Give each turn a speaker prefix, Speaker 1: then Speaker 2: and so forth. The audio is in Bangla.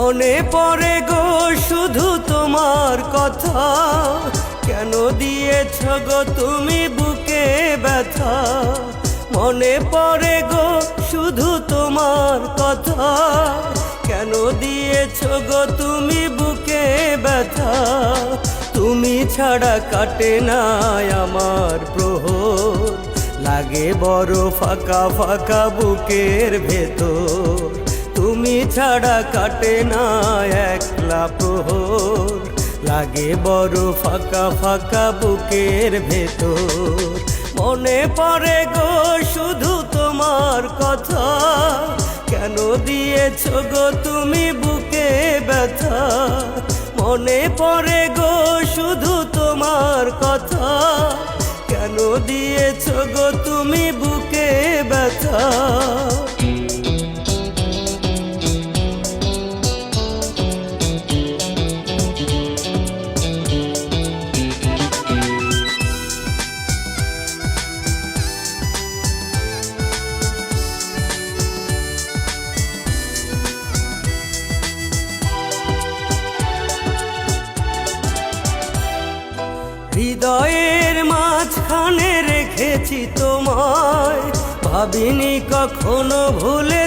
Speaker 1: মনে পড়ে গো, শুধু তোমার কথা। কেন দিয়েছ গো তুমি বুকে ব্যথা? মনে পড়ে গো, শুধু তোমার কথা। কেন দিয়েছ গো তুমি বুকে ব্যথা? তুমি ছাড়া কাটে না আমার প্রহর। লাগে বড় ফাঁকা ফাঁকা বুকের ভেতর। ছাড়া কাটে না একলা প্রহর। লাগে বড় ফাঁকা ফাঁকা বুকের ভেতর। মনে পড়ে গো শুধু তোমার কথা। কেন দিয়েছ গো তুমি বুকে ব্যথা? মনে পড়ে গো শুধু তোমার কথা। কেন দিয়েছ গো তুমি বুকে ব্যথা? হৃদয়ের মাঝখানে রেখেছি তোমায়। ভাবিনি কখনো ভুলে